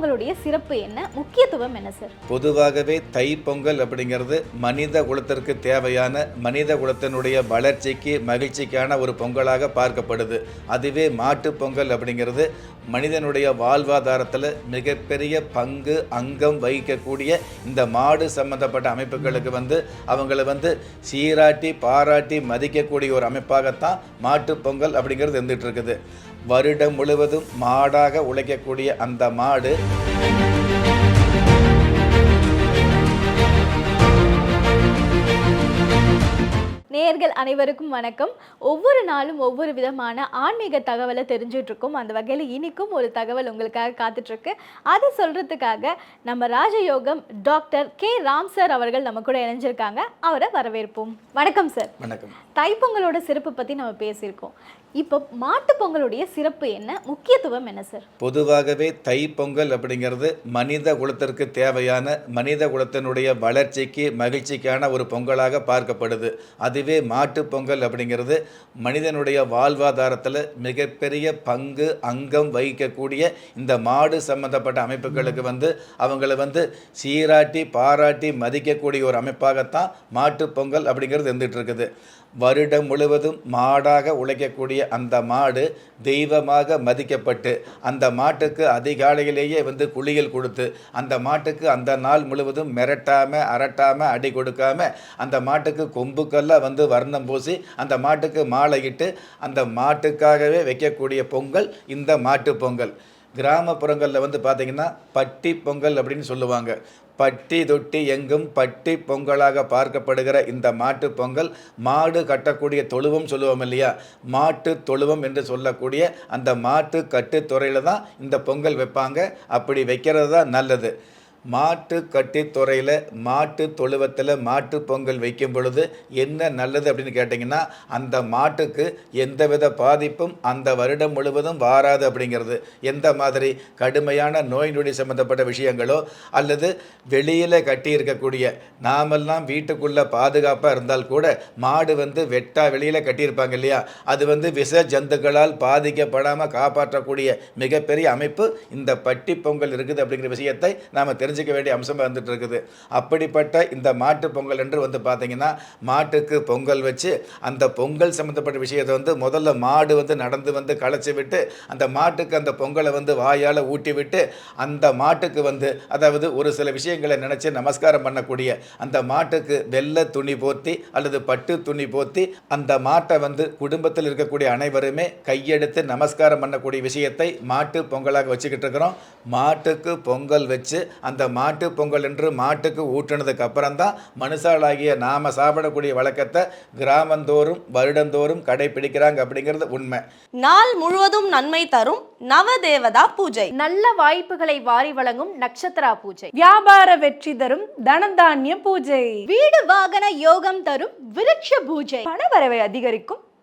பொங்கலுடைய சிறப்பு என்ன? முக்கியத்துவம் என்ன சார் பொதுவாகவே தை பொங்கல் அப்படிங்கிறது மனித குலத்திற்கு தேவையான மனித குலத்தினுடைய வளர்ச்சிக்கு மகிழ்ச்சிக்கான ஒரு பொங்கலாக பார்க்கப்படுது. அதுவே மாட்டுப் பொங்கல் அப்படிங்கிறது மனிதனுடைய வாழ்வாதாரத்தில் மிகப்பெரிய பங்கு அங்கம் வகிக்கக்கூடிய இந்த மாடு சம்பந்தப்பட்ட அமைப்புகளுக்கு வந்து அவங்கள வந்து சீராட்டி பாராட்டி மதிக்கக்கூடிய ஒரு அமைப்பாகத்தான் மாட்டு பொங்கல் அப்படிங்கிறது இருந்துட்டு இருக்குது. வருடம் முழுவதும் மாடாக உழைக்கக்கூடிய அந்த மாடு. நேயர்கள் அனைவருக்கும் வணக்கம். ஒவ்வொரு நாளும் ஒவ்வொரு விதமான ஆன்மீக தகவலை தெரிஞ்சுட்டு இருக்கோம் அந்த வகையில் இனிக்கும் ஒரு தகவல் உங்களுக்காக காத்துட்டு இருக்கு அதை சொல்றதுக்காக நம்ம ராஜயோகம் டாக்டர் கே. ராம் சார் அவர்கள் நம்ம கூட இணைஞ்சிருக்காங்க. அவரை வரவேற்போம். வணக்கம் சார். வணக்கம். தைப்பொங்கலோட சிறப்பு பத்தி நம்ம பேசியிருக்கோம். இப்போ மாட்டு பொங்கலுடைய சிறப்பு என்ன? முக்கியத்துவம் என்ன சார் பொதுவாகவே தை பொங்கல் அப்படிங்கிறது மனித குலத்திற்கு தேவையான மனித குலத்தினுடைய வளர்ச்சிக்கு மகிழ்ச்சிக்கான ஒரு பொங்கலாக பார்க்கப்படுது. அதுவே மாட்டு பொங்கல் அப்படிங்கிறது மனிதனுடைய வாழ்வாதாரத்தில் மிகப்பெரிய பங்கு அங்கம் வகிக்கக்கூடிய இந்த மாடு சம்பந்தப்பட்ட அமைப்புகளுக்கு வந்து அவங்கள வந்து சீராட்டி பாராட்டி மதிக்கக்கூடிய ஒரு அமைப்பாகத்தான் மாட்டு பொங்கல் அப்படிங்கிறது இருந்துட்டு இருக்குது. வருடம் முழுவதும் மாடாக உழைக்கக்கூடிய அந்த மாடு தெய்வமாக மதிக்கப்பட்டு அந்த மாட்டுக்கு அதிகாலையிலேயே வந்து குளியல் கொடுத்து அந்த மாட்டுக்கு அந்த நாள் முழுவதும் மிரட்டாமல் அரட்டாமல் அடி கொடுக்காம அந்த மாட்டுக்கு கொம்புக்கெல்லாம் வந்து வர்ணம் பூசி அந்த மாட்டுக்கு மாலையிட்டு அந்த மாட்டுக்காகவே வைக்கக்கூடிய பொங்கல் இந்த மாட்டு பொங்கல். கிராமப்புறங்களில் வந்து பார்த்திங்கன்னா பட்டி பொங்கல் அப்படின்னு சொல்லுவாங்க. பட்டி தொட்டி எங்கும் பட்டி பொங்கலாக பார்க்கப்படுகிற இந்த மாட்டு பொங்கல் மாடு கட்டக்கூடிய தொழுவம் சொல்லுவோம் இல்லையா? மாட்டு தொழுவம் என்று சொல்லக்கூடிய அந்த மாட்டு கட்டுத்துறையில் தான் இந்த பொங்கல் வைப்பாங்க. அப்படி வைக்கிறது தான் நல்லது. மாட்டு கட்டித்துறையில் மாட்டு தொழுவத்தில் மாட்டு பொங்கல் வைக்கும் பொழுது என்ன நல்லது அப்படின்னு கேட்டிங்கன்னா அந்த மாட்டுக்கு எந்தவித பாதிப்பும் அந்த வருடம் முழுவதும் வாராது அப்படிங்கிறது. எந்த மாதிரி கடுமையான நோய் நொடி சம்மந்தப்பட்ட விஷயங்களோ அல்லது வெளியில் கட்டி இருக்கக்கூடிய நாமெல்லாம் வீட்டுக்குள்ளே பாதுகாப்பாக இருந்தால் கூட மாடு வந்து வெட்டா வெளியில் கட்டியிருப்பாங்க இல்லையா? அது வந்து விஷ ஜந்துக்களால் பாதிக்கப்படாமல் காப்பாற்றக்கூடிய மிகப்பெரிய அமைப்பு இந்த பட்டி பொங்கல் இருக்குது அப்படிங்கிற விஷயத்தை நாம் தெரிஞ்சுக்க வேண்டிய அம்சமாக வந்துட்டு இருக்குது அப்படிப்பட்ட இந்த மாட்டு பொங்கல் என்று வந்து பார்த்தீங்கன்னா மாட்டுக்கு பொங்கல் வச்சு அந்த பொங்கல் சம்மந்தப்பட்ட விஷயத்தை வந்து முதல்ல மாடு வந்து நடந்து வந்து களைச்சி விட்டு அந்த மாட்டுக்கு அந்த பொங்கலை வந்து வாயால் ஊட்டி விட்டு அந்த மாட்டுக்கு வந்து அதாவது ஒரு சில விஷயங்களை நினச்சி நமஸ்காரம் பண்ணக்கூடிய அந்த மாட்டுக்கு வெள்ளை துணி போர்த்தி அல்லது பட்டு துணி போர்த்தி அந்த மாட்டை வந்து குடும்பத்தில் இருக்கக்கூடிய அனைவருமே கையெடுத்து நமஸ்காரம் பண்ணக்கூடிய விஷயத்தை மாட்டு பொங்கலாக வச்சுக்கிட்டு இருக்கிறோம். மாட்டுக்கு பொங்கல் வச்சு அந்த மாட்டு பொங்கல் என்று மாட்டுக்கு ஊற்றுனதுக்கு அப்புறம் தான் மனுஷாலாகிய நாம சாப்பிடக்கூடிய வழக்கத்தை கிராமந்தோறும் வருடந்தோறும் கடைபிடிக்கிறாங்க அப்படிங்கிறது உண்மை. நாள் முழுவதும் நன்மை தரும் நவதேவதா பூஜை. நல்ல வாய்ப்புகளை வாரி வழங்கும் நட்சத்திரா பூஜை. வியாபார வெற்றி தரும் தனதானிய பூஜை. வீடு வாகன யோகம் தரும் விருட்ச பூஜை. பணவரவை அதிகரிக்கும்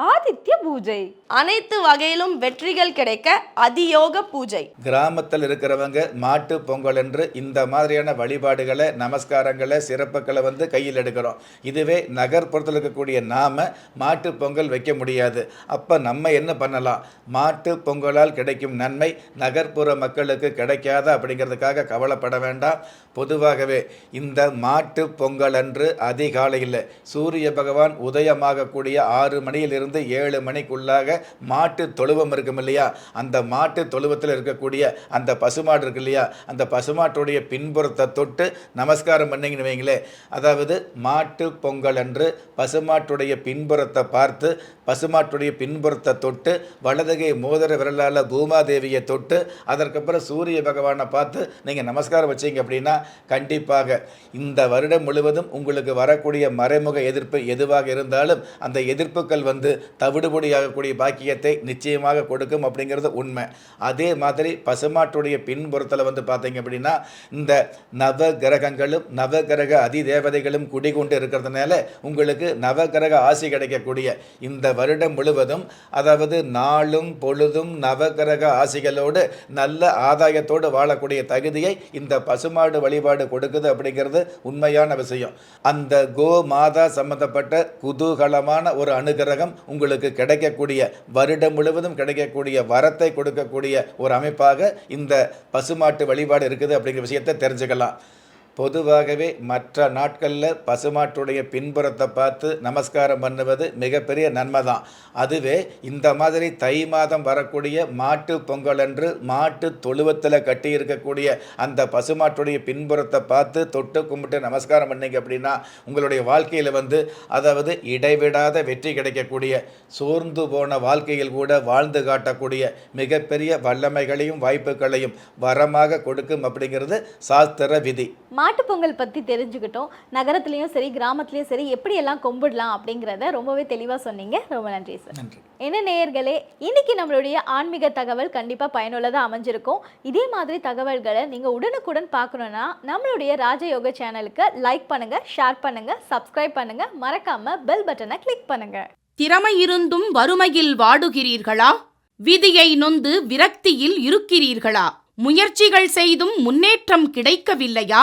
ஆதித்ய பூஜை. அனைத்து வகையிலும் வெற்றிகள் கிடைக்க அதியோக பூஜை. கிராமத்தில் இருக்கிறவங்க மாட்டு பொங்கல் என்று இந்த மாதிரியான வழிபாடுகளை நமஸ்காரங்களை சிறப்புகளை வந்து கையில் எடுக்கிறோம். இதுவே நகர்ப்புறத்தில் இருக்கக்கூடிய நாம மாட்டு பொங்கல் வைக்க முடியாது. அப்போ நம்ம என்ன பண்ணலாம்? மாட்டு பொங்கலால் கிடைக்கும் நன்மை நகர்ப்புற மக்களுக்கு கிடைக்காத அப்படிங்கிறதுக்காக கவலைப்பட வேண்டாம். பொதுவாகவே இந்த மாட்டு பொங்கல் அன்று அதிகாலையில் சூரிய பகவான் உதயமாகக்கூடிய ஆறு மணியிலிருந்து ஏழு மணிக்குள்ளாக மாட்டு தொழுவம் இருக்கும் இல்லையா? அந்த மாட்டு தொழுவத்தில் இருக்கக்கூடிய அந்த பசுமாடு இருக்கு இல்லையா? அந்த பசுமாட்டுடைய பின்புறத்தை தொட்டு நமஸ்காரம் பண்ணிங்கன்னு வைங்களேன் அதாவது மாட்டு பொங்கல் அன்று பசுமாட்டுடைய பின்புறத்தை பார்த்து பசுமாட்டுடைய பின்புறத்தை தொட்டு வலதுகை மோதிர விரலால் பூமாதேவியை தொட்டு அதற்கப்புறம் சூரிய பகவானை பார்த்து நீங்கள் நமஸ்காரம் வச்சீங்க அப்படின்னா கண்டிப்பாக. இந்த வருடம் முழுவதும் உங்களுக்கு வரக்கூடிய மறைமுக எதிர்ப்பு எதுவாக இருந்தாலும் அந்த எதிர்ப்புகள் வந்து தவிடுபொடியாகக்கூடிய பாக்கியத்தை நிச்சயமாக கொடுக்கும் அப்படிங்கிறது உண்மை. அதே மாதிரி பசுமாட்டுடைய பின்புறத்தில் வந்து பார்த்தீங்க அப்படின்னா இந்த நவ கிரகங்களும் நவகிரக அதிதேவதைகளும் குடிகொண்டு இருக்கிறதுனால உங்களுக்கு நவகிரக ஆசி கிடைக்கக்கூடிய இந்த வருடம் முழுவதும் அதாவது நாளும் பொழுதும் நவகிரக ஆசிகளோடு நல்ல ஆதாயத்தோடு வாழக்கூடிய தகுதியை இந்த பசுமாடு வழிபாடு கொடுக்குது அப்படிங்கிறது உண்மையான விஷயம். அந்த கோ மாதா சம்பந்தப்பட்ட குதூகலமான ஒரு அனுகிரகம் உங்களுக்கு கிடைக்கக்கூடிய வருடம் முழுவதும் கிடைக்கக்கூடிய வரத்தை கொடுக்கக்கூடிய ஒரு அமைப்பாக இந்த பசுமாட்டு வழிபாடு இருக்குது அப்படிங்கிற விஷயத்தை தெரிஞ்சுக்கலாம். பொதுவாகவே மற்ற நாட்களில் பசுமாட்டுடைய பின்புறத்தை பார்த்து நமஸ்காரம் பண்ணுவது மிகப்பெரிய நன்மை தான் அதுவே இந்த மாதிரி தை மாதம் வரக்கூடிய மாட்டு பொங்கல் அன்று மாட்டு தொழுவத்தில் கட்டியிருக்கக்கூடிய அந்த பசுமாட்டுடைய பின்புறத்தை பார்த்து தொட்டு கும்பிட்டு நமஸ்காரம் பண்ணீங்க அப்படின்னா உங்களுடைய வாழ்க்கையில் வந்து அதாவது இடைவிடாத வெற்றி கிடைக்கக்கூடிய சோர்ந்து போன வாழ்க்கையில் கூட வாழ்ந்து காட்டக்கூடிய மிகப்பெரிய வல்லமைகளையும் வாய்ப்புகளையும் வரமாக கொடுக்கும் அப்படிங்கிறது சாஸ்திர விதி. மாட்டுப் பொங்கல் பற்றி தெரிஞ்சுக்கிட்டோம். நகரத்துலேயும் சரி கிராமத்துலேயும் சரி எப்படியெல்லாம் கும்பிடலாம் அப்படிங்கிறத ரொம்பவே தெளிவாக சொன்னீங்க. ரொம்ப நன்றி சார். நன்றி. என்ன நேயர்களே இன்னைக்கு நம்மளுடைய ஆன்மீக தகவல் கண்டிப்பாக பயனுள்ளதாக அமைஞ்சிருக்கும். இதே மாதிரி தகவல்களை நீங்கள் உடனுக்குடன் பார்க்கணுன்னா நம்மளுடைய ராஜயோக சேனலுக்கு லைக் பண்ணுங்கள் ஷேர் பண்ணுங்கள் சப்ஸ்கிரைப் பண்ணுங்கள் மறக்காமல் பெல் பட்டனை கிளிக் பண்ணுங்கள் திறமை இருந்தும் வறுமையில் வாடுகிறீர்களா? விதியை நொந்து விரக்தியில் இருக்கிறீர்களா? முயற்சிகள் செய்தும் முன்னேற்றம் கிடைக்கவில்லையா?